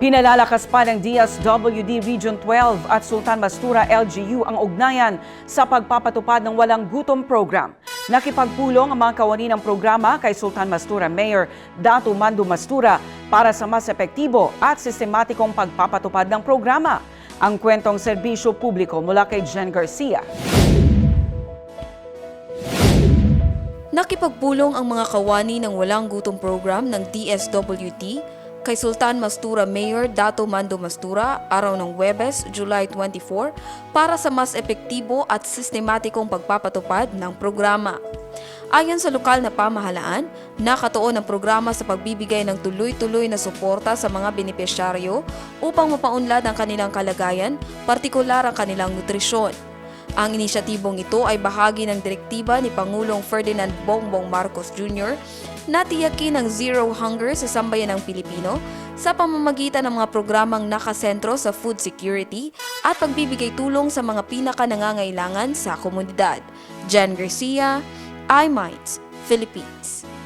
Pinalalakas pa ng DSWD Region 12 at Sultan Mastura LGU ang ugnayan sa pagpapatupad ng walang gutom program. Nakipagpulong ang mga kawani ng programa kay Sultan Mastura Mayor Dato Mando Mastura para sa mas epektibo at sistematikong pagpapatupad ng programa. Ang kwentong serbisyo publiko mula kay Jen Garcia. Nakipagpulong ang mga kawani ng walang gutom program ng DSWD kay Sultan Mastura Mayor Dato Mando Mastura araw ng Webes, July 24 para sa mas epektibo at sistematikong pagpapatupad ng programa. Ayon sa lokal na pamahalaan, nakatuon ang programa sa pagbibigay ng tuloy-tuloy na suporta sa mga benepisyaryo upang mapaunlad ang kanilang kalagayan, partikular ang kanilang nutrisyon. Ang inisyatibong ito ay bahagi ng direktiba ni Pangulong Ferdinand Bongbong Marcos Jr. na tiyakin ang zero hunger sa sambayan ng Pilipino sa pamamagitan ng mga programang nakasentro sa food security at pagbibigay tulong sa mga pinaka nangangailangan sa komunidad. Jan Garcia, iMinds, Philippines.